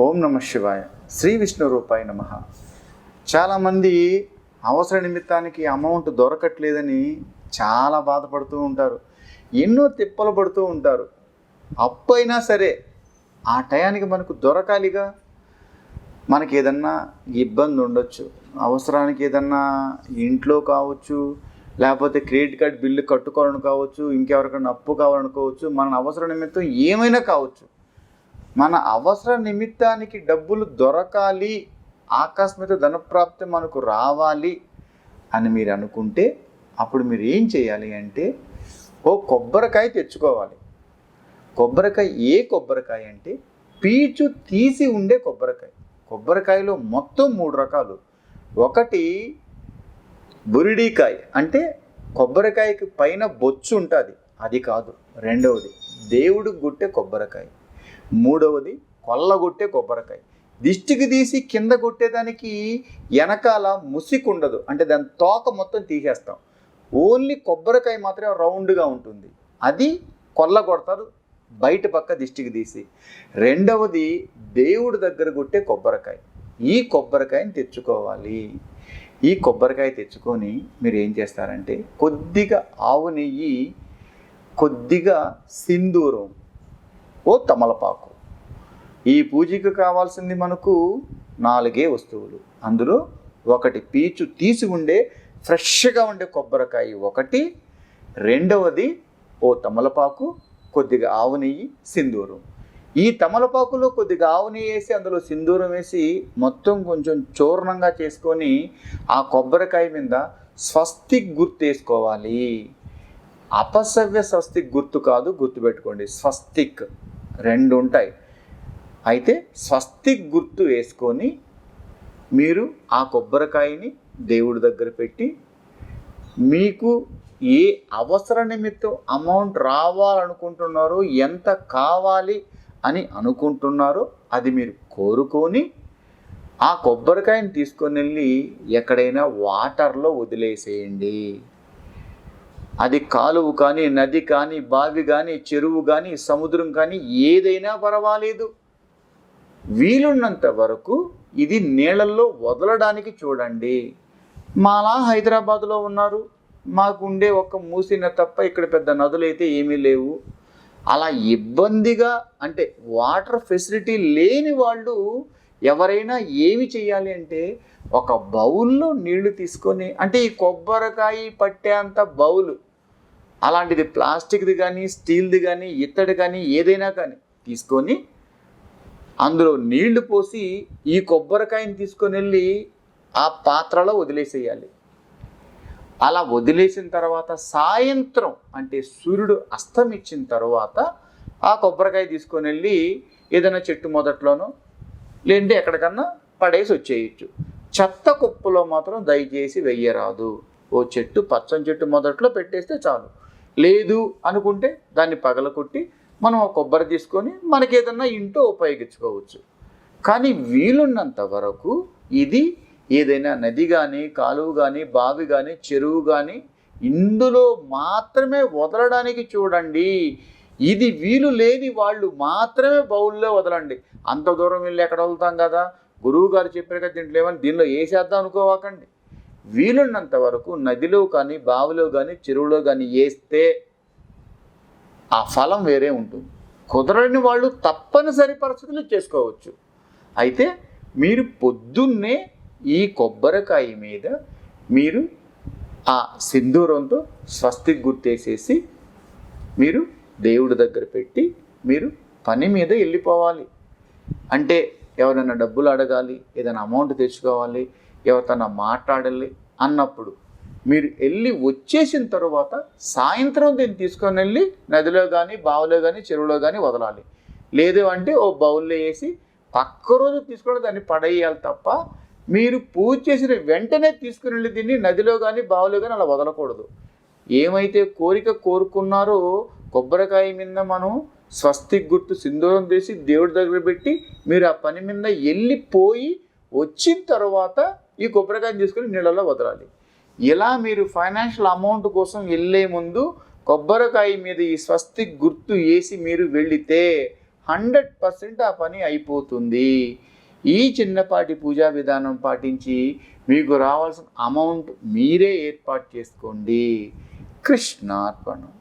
ఓం నమ శివాయ. శ్రీ విష్ణు రూపాయ నమ. చాలామంది అవసర నిమిత్తానికి అమౌంట్ దొరకట్లేదని చాలా బాధపడుతూ ఉంటారు. ఎన్నో తిప్పలు పడుతూ ఉంటారు. అప్పు అయినా సరే ఆ టయానికి మనకు దొరకాలిగా? మనకి ఏదన్నా ఇబ్బంది ఉండొచ్చు. అవసరానికి ఏదన్నా ఇంట్లో కావచ్చు లేకపోతే క్రెడిట్ కార్డ్ బిల్లు కట్టుకోవాలని కావచ్చు ఇంకెవరికైనా అప్పు కావాలనుకోవచ్చు మన అవసర నిమిత్తం ఏమైనా కావచ్చు. మన అవసర నిమిత్తానికి డబ్బులు దొరకాలి ఆకస్మిక ధనప్రాప్తి మనకు రావాలి అని మీరు అనుకుంటే అప్పుడు మీరు ఏం చేయాలి అంటే ఓ కొబ్బరికాయ తెచ్చుకోవాలి. కొబ్బరికాయ ఏ కొబ్బరికాయ అంటే పీచు తీసి ఉండే కొబ్బరికాయ. కొబ్బరికాయలో మొత్తం మూడు రకాలు. ఒకటి బురిడీకాయ అంటే కొబ్బరికాయకి పైన బొచ్చు ఉంటుంది. అది కాదు. రెండవది దేవుడు గుట్టే కొబ్బరికాయ. మూడవది కొల్లగొట్టే కొబ్బరికాయ. దిష్టికి తీసి కింద కొట్టేదానికి వెనకాల ముసికుండదు. అంటే దాని తోక మొత్తం తీసేస్తాం. ఓన్లీ కొబ్బరికాయ మాత్రమే రౌండ్గా ఉంటుంది. అది కొల్ల కొడతారు బయట పక్క దిష్టికి తీసి. రెండవది దేవుడి దగ్గర కొట్టే కొబ్బరికాయ. ఈ కొబ్బరికాయని తెచ్చుకోవాలి. ఈ కొబ్బరికాయ తెచ్చుకొని మీరు ఏం చేస్తారంటే కొద్దిగా ఆవు నెయ్యి కొద్దిగా సింధూరం ఓ తమలపాకు. ఈ పూజకు కావాల్సింది మనకు నాలుగే వస్తువులు. అందులో ఒకటి పీచు తీసి ఉండే ఫ్రెష్గా ఉండే కొబ్బరికాయ ఒకటి రెండవది ఓ తమలపాకు కొద్దిగా ఆవు నెయ్యి సింధూరం. ఈ తమలపాకులో కొద్దిగా ఆవు నెయ్యి వేసి అందులో సింధూరం వేసి మొత్తం కొంచెం చూర్ణంగా చేసుకొని ఆ కొబ్బరికాయ మీద స్వస్తిక్ గుర్తు వేసుకోవాలి. అపసవ్య స్వస్తిక్ గుర్తు కాదు గుర్తుపెట్టుకోండి. స్వస్తిక్. రెండు ఉంటాయి అయితే స్వస్తిక్ గుర్తు వేసుకొని మీరు ఆ కొబ్బరికాయని దేవుడి దగ్గర పెట్టి మీకు ఏ అవసర నిమిత్తం అమౌంట్ రావాలనుకుంటున్నారో ఎంత కావాలి అని అనుకుంటున్నారో అది మీరు కోరుకొని ఆ కొబ్బరికాయని తీసుకొని వెళ్ళి ఎక్కడైనా వాటర్లో వదిలేసేయండి. అది కాలువ కానీ నది కానీ బావి కానీ చెరువు కానీ సముద్రం కానీ ఏదైనా పర్వాలేదు. వీలున్నంత వరకు ఇది నీళ్ళల్లో వదలడానికి చూడండి. మాలా హైదరాబాద్లో ఉన్నారు. మాకు ఉండే ఒక మూసిన తప్ప ఇక్కడ పెద్ద నదులు అయితే ఏమీ లేవు. అలా ఇబ్బందిగా అంటే వాటర్ ఫెసిలిటీ లేని వాళ్ళు ఎవరైనా ఏమి చేయాలి అంటే ఒక బౌల్లో నీళ్ళు తీసుకొని అంటే ఈ కొబ్బరికాయ పట్టేంత బౌలు అలాంటిది ప్లాస్టిక్ది కానీ స్టీల్ది కానీ ఇత్తడి కానీ ఏదైనా కానీ తీసుకొని అందులో నీళ్ళు పోసి ఈ కొబ్బరికాయని తీసుకొని వెళ్ళి ఆ పాత్రలో వదిలేసేయాలి. అలా వదిలేసిన తర్వాత సాయంత్రం అంటే సూర్యుడు అస్తమిచ్చిన తర్వాత ఆ కొబ్బరికాయ తీసుకొని వెళ్ళి ఏదైనా చెట్టు మొదట్లోనో లేదంటే ఎక్కడికన్నా పడేసి వచ్చేయచ్చు. చెత్త కుప్పలో మాత్రం దయచేసి వెయ్యరాదు ఓ చెట్టు పచ్చని చెట్టు మొదట్లో పెట్టేస్తే చాలు. లేదు అనుకుంటే దాన్ని పగలకొట్టి మనం కొబ్బరి తీసుకొని మనకి ఏదన్నా ఇంట్లో ఉపయోగించుకోవచ్చు. కానీ వీలున్నంత వరకు ఇది ఏదైనా నది కానీ కాలువ కానీ బావి కానీ చెరువు కానీ ఇందులో మాత్రమే వదలడానికి చూడండి. ఇది వీలు లేని వాళ్ళు మాత్రమే బౌల్లో వదలండి. అంత దూరం వెళ్ళి ఎక్కడ వదులుతాం కదా? గురువు గారు చెప్పారు కదా దీంట్లో ఏమని దీనిలో వేసేద్దాం అనుకోవాకండి. వీలున్నంత వరకు నదిలో కానీ బావిలో కానీ చెరువులో కానీ వేస్తే ఆ ఫలం వేరే ఉంటుంది. కుదరని వాళ్ళు తప్పనిసరి పరిస్థితులు చేసుకోవచ్చు. అయితే మీరు పొద్దున్నే ఈ కొబ్బరికాయ మీద మీరు ఆ సింధూరంతో స్వస్తి గుర్తేసేసి మీరు దేవుడి దగ్గర పెట్టి మీరు పని మీద వెళ్ళిపోవాలి. అంటే ఎవరైనా డబ్బులు అడగాలి ఏదైనా అమౌంట్ తెచ్చుకోవాలి ఎవరితోనా మాట్లాడాలి అన్నప్పుడు మీరు వెళ్ళి వచ్చేసిన తర్వాత సాయంత్రం దీన్ని తీసుకొని వెళ్ళి నదిలో కానీ బావిలో కానీ చెరువులో కానీ వదలాలి. లేదు అంటే ఓ బౌల్లో వేసి పక్క రోజు తీసుకొని దాన్ని పడేయాలి తప్ప మీరు పూజ చేసిన వెంటనే తీసుకుని వెళ్ళి దీన్ని నదిలో కానీ బావిలో కానీ అలా వదలకూడదు. ఏమైతే కోరిక కోరుకున్నారో కొబ్బరికాయ మీద మనం స్వస్తి గుర్తు సింధూరం చేసి దేవుడి దగ్గర పెట్టి మీరు ఆ పని మీద వెళ్ళిపోయి వచ్చిన తర్వాత ఈ కొబ్బరికాయని తీసుకుని నీళ్ళలో వదలాలి. ఇలా మీరు ఫైనాన్షియల్ అమౌంట్ కోసం వెళ్ళే ముందు కొబ్బరికాయ మీద ఈ స్వస్తి గుర్తు వేసి మీరు వెళితే హండ్రెడ్ పర్సెంట్ ఆ పని అయిపోతుంది. ఈ చిన్నపాటి పూజా విధానం పాటించి మీకు రావాల్సిన అమౌంట్ మీరే ఏర్పాటు చేసుకోండి. కృష్ణార్పణం.